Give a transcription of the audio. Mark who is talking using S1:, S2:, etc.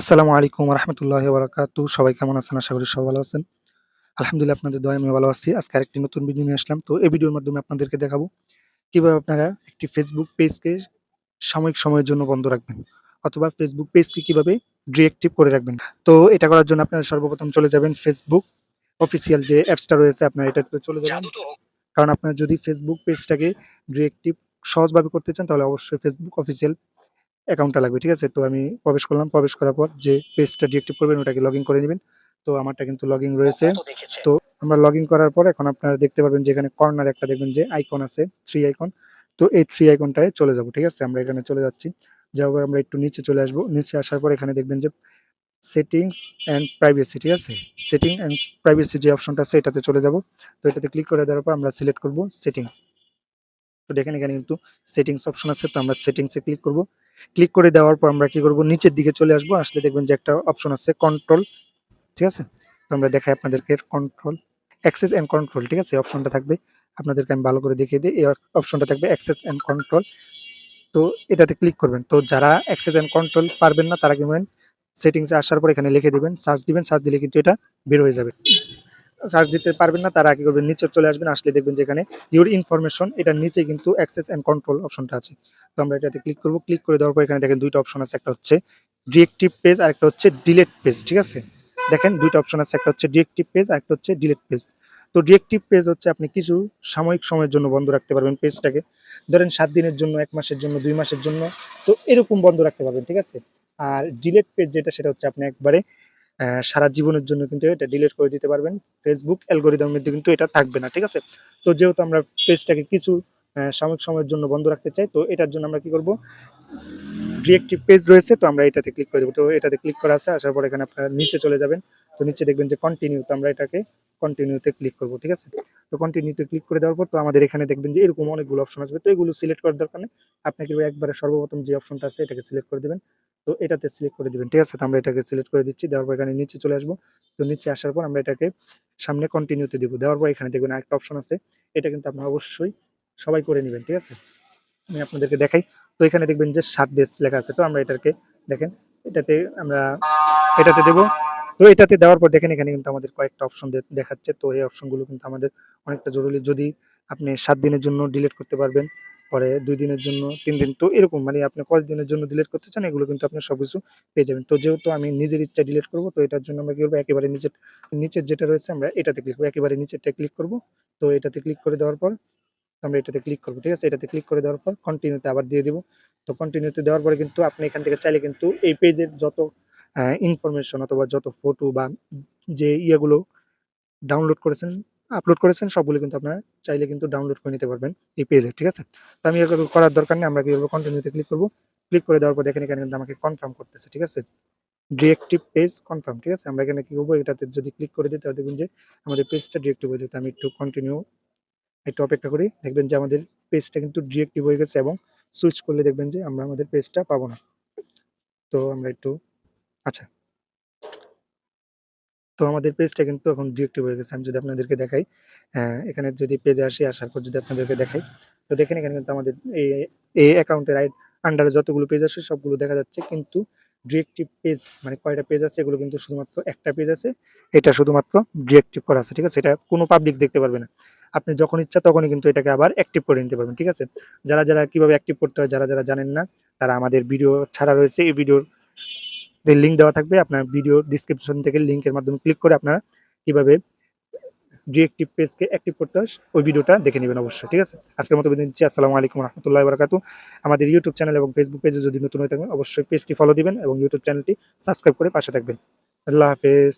S1: আসসালামু আলাইকুম রহমতুল্লাহ বারাকাতু সবাই কেমন আছেন? আশা করি সবাই ভালো আছেন। আলহামদুলিল্লাহ আপনাদের দয়া আমি ভালো আছি। আজকে আরেকটি নতুন ভিডিও নিয়ে আসলাম। তো এই ভিডিওর মাধ্যমে আপনাদেরকে দেখাবো কীভাবে আপনারা একটি ফেসবুক পেজকে সাময়িক সময়ের জন্য বন্ধ রাখবেন অথবা ফেসবুক পেজকে কীভাবে ডিএক্টিভ করে রাখবেন। তো এটা করার জন্য আপনারা সর্বপ্রথম চলে যাবেন ফেসবুক অফিসিয়াল যে অ্যাপসটা রয়েছে আপনারা এটাতে চলে যাবেন। কারণ আপনার যদি ফেসবুক পেজটাকে ডিএক্টিভ সহজভাবে করতে চান তাহলে অবশ্যই ফেসবুক অফিসিয়াল অ্যাকাউন্টটা লাগবে ঠিক আছে? তো আমি প্রবেশ করলাম প্রবেশ করার পর যে পেজটা ডিএক্টিভ করবেন ওটাকে লগ ইন করে নেবেন। তো আমারটা কিন্তু লগ ইন রয়েছে তো আমরা লগ ইন করার পর এখন আপনারা দেখতে পারবেন যে এখানে কর্নার একটা দেখবেন যে আইকন আছে থ্রি আইকন তো এই থ্রি আইকনটায় চলে যাব ঠিক আছে? আমরা এখানে চলে যাচ্ছি। যাওয়ার আমরা একটু নিচে চলে আসব। নিচে আসার পর এখানে দেখবেন যে সেটিংস অ্যান্ড প্রাইভেসি ঠিক আছে? সেটিং অ্যান্ড প্রাইভেসি যে অপশনটা আছে এটাতে চলে যাব। তো এটাতে ক্লিক করে দেওয়ার পর আমরা সিলেক্ট করব সেটিংস তো দেখেন এখানে কিন্তু সেটিংস অপশন আছে, তো আমরা সেটিংসে ক্লিক করব। ক্লিক করে দেওয়ার পর আমরা কি করব? নিচের দিকে চলে আসব, আসলে দেখবেন যে একটা অপশন আছে কন্ট্রোল ঠিক আছে? তো আমরা দেখাই আপনাদেরকে কন্ট্রোল অ্যাক্সেস অ্যান্ড কন্ট্রোল ঠিক আছে? অপশনটা থাকবে, আপনাদেরকে আমি ভালো করে দেখিয়ে দিই, এই অপশনটা থাকবে অ্যাক্সেস অ্যান্ড কন্ট্রোল তো এটাতে ক্লিক করবেন, তো যারা অ্যাক্সেস অ্যান্ড কন্ট্রোল পারবেন না, তারা কি করবেন সেটিংসে আসার পর এখানে লিখে দিবেন সার্চ দিবেন সার্চ দিলে কিন্তু এটা বের হয়ে যাবে। সার্চ দিতে পারবেন না, তারা কি করবেন, নিচে চলে আসবেন, আসলে দেখবেন যেখানে ইউর ইনফরমেশন এটার নিচে কিন্তু অ্যাক্সেস অ্যান্ড কন্ট্রোল অপশনটা আছে। তো আমরা এটাতে ক্লিক করব ক্লিক করে দেওয়ার পর এখানে দেখেন দুইটা অপশন আছে, একটা হচ্ছে ডিএক্টিভ পেজ আর একটা হচ্ছে ডিলেট পেজ ঠিক আছে? দেখেন দুইটা অপশন আছে, একটা হচ্ছে ডিএক্টিভ পেজ আর একটা হচ্ছে ডিলেট পেজ তো ডিএক্টিভ পেজ হচ্ছে আপনি কিছু সাময়িক সময়ের জন্য বন্ধ রাখতে পারবেন পেজটাকে। ধরেন সাত দিনের জন্য, এক মাসের জন্য, দুই মাসের জন্য, তো এরকম বন্ধ রাখতে পারবেন, ঠিক আছে? আর ডিলেট পেজ যেটা, সেটা হচ্ছে আপনি একবারে সারা জীবনের জন্য কিন্তু এটা ডিলিট করে দিতে পারবেন। ফেসবুক অ্যালগোরিদমের মধ্যে কিন্তু এটা থাকবে না, ঠিক আছে? তো যেহেতু আমরা পেজটাকে কিছু সাময়িক সময়ের জন্য বন্ধ রাখতে চাই, তো এটার জন্য আমরা কি করব? ডিএক্টিভ পেজ রয়েছে, তো আমরা এটাতে ক্লিক করে দেবো। তো এটাতে ক্লিক করা আছে, আসার পর এখানে আপনারা নিচে চলে যাবেন। তো নিচে দেখবেন যে কন্টিনিউ তো আমরা এটাকে কন্টিনিউতে ক্লিক করব, ঠিক আছে? তো কন্টিনিউতে ক্লিক করে দেওয়ার পর তো আমাদের এখানে দেখবেন যে এরকম অনেকগুলো অপশন আসবে। তো এগুলো সিলেক্ট করার দরকার নেই। আপনাকে একবারে সর্বপ্রথম যে অপশনটা আছে, এটাকে সিলেক্ট করে দেবেন। তো এটাতে সিলেক্ট করে দিবেন। ঠিক আছে? তো আমরা এটাকে সিলেক্ট করে দিচ্ছি। দেওয়ার পর এখানে নিচে চলে আসব। তো নিচে আসার পর আমরা এটাকে সামনে কন্টিনিউতে দিব। দেওয়ার পর এখানে দেখবেন আরেকটা অপশন আছে। এটা কিন্তু আপনারা অবশ্যই সবাই করে নেবেন। ঠিক আছে? আমি আপনাদেরকে দেখাই। তো এখানে দেখবেন যে ষাট ডেজ লেখা আছে। তো আমরা এটাকে দেখেন, এটাতে আমরা এটাতে দেব। তো এটাতে দেওয়ার পর দেখেন এখানে কিন্তু আমাদের কয়েকটা অপশন দেখাচ্ছে। তো এই অপশনগুলো কিন্তু আমাদের অনেকটা জরুরি। যদি আপনি সাত দিনের জন্য ডিলিট করতে পারবেন পরে দুই দিনের জন্য, তিন দিন, তো এরকম মানে আপনি কয় দিনের জন্য ডিলিট করতে চান, এগুলো কিন্তু আপনি সবকিছু পেয়ে যাবেন। তো যেহেতু আমি নিজের ইচ্ছা ডিলিট করব, তো এটার জন্য আমরা কি করব, একেবারে নিচের নিচের যেটা রয়েছে আমরা এটাতে ক্লিক করব। একেবারে নিচেরটা ক্লিক করব। তো এটাতে ক্লিক করে দেওয়ার পর আমরা এটাতে ক্লিক করব, ঠিক আছে? এটাতে ক্লিক করে দেওয়ার পর কন্টিনিউতে আবার দিয়ে দিব। তো কন্টিনিউতে দেওয়ার পরে কিন্তু আপনি এখান থেকে চাইলে কিন্তু এই পেজের যত ইনফরমেশন অথবা যত ফটো বা যে ইয়েগুলো ডাউনলোড করেছেন আপলোড করেছেন, সবগুলো কিন্তু আপনারা চাইলে কিন্তু ডাউনলোড করে নিতে পারবেন এই পেজে ঠিক আছে? তো আমি করার দরকার নেই, আমরা কি করব কন্টিনিউতে ক্লিক করব? ক্লিক করে দেওয়ার পর দেখেন এখানে কিন্তু আমাকে কনফার্ম করতেছে, ঠিক আছে? ডিরেক্টিভ পেজ কনফার্ম ঠিক আছে? আমরা এখানে কি করব? এটাতে যদি ক্লিক করে দিই, তাহলে দেখবেন যে আমাদের পেজটা ডিরেক্টিভ হয়ে যেতে আমি একটু কন্টিনিউ একটু অপেক্ষা করি। দেখবেন যে আমাদের পেজটা কিন্তু ডিরেক্টিভ হয়ে গেছে এবং সুইচ করলে দেখবেন যে আমরা আমাদের পেজটা পাবো না। তো আমরা একটু আচ্ছা। তো আমাদের পেজটা কিন্তু এখন ডিএক্টিভ হয়ে গেছে। আমি যদি আপনাদেরকে দেখাই আহ, এখানে যদি পেজে আসি আসার পর যদি আপনাদেরকে দেখাই তো দেখেন এখানে কিন্তু আমাদের এই এই অ্যাকাউন্টের আন্ডারে যতগুলো পেজ আছে সবগুলো দেখা যাচ্ছে কিন্তু ডিরেক্টিভ পেজ মানে কয়টা পেজ আছে এগুলো কিন্তু শুধুমাত্র একটা পেজ আছে। এটা শুধুমাত্র ডিরেক্টিভ করা আছে ঠিক আছে? এটা কোনো পাবলিক দেখতে পারবে না। আপনি যখন ইচ্ছা তখনই কিন্তু এটাকে আবার অ্যাক্টিভ করে নিতে পারবেন ঠিক আছে? যারা যারা কীভাবে অ্যাক্টিভ করতে হয় যারা যারা জানেন না তারা আমাদের ভিডিও ছাড়া রয়েছে। এই ভিডিওর লিঙ্ক দেওয়া থাকবে। আপনার ভিডিও ডিসক্রিপশন থেকে লিঙ্কের মাধ্যমে ক্লিক করে আপনারা কীভাবে ডিএক্টিভ পেজকে অ্যাক্টিভ করতে হয়, ওই ভিডিওটা দেখে নেবেন অবশ্যই, ঠিক আছে? আজকের মতো বিদিন দিচ্ছি আসসালামু আলাইকুম রহমতুল্লাহ বারকাতু। আমাদের ইউটিউব চ্যানেল এবং ফেসবুক পেজে যদি নতুন হয়ে থাকবেন অবশ্যই পেজটি ফলো দিবেন এবং ইউটিউব চ্যানেলটি সাবস্ক্রাইব করে পাশে থাকবেন। আল্লাহ হাফেজ।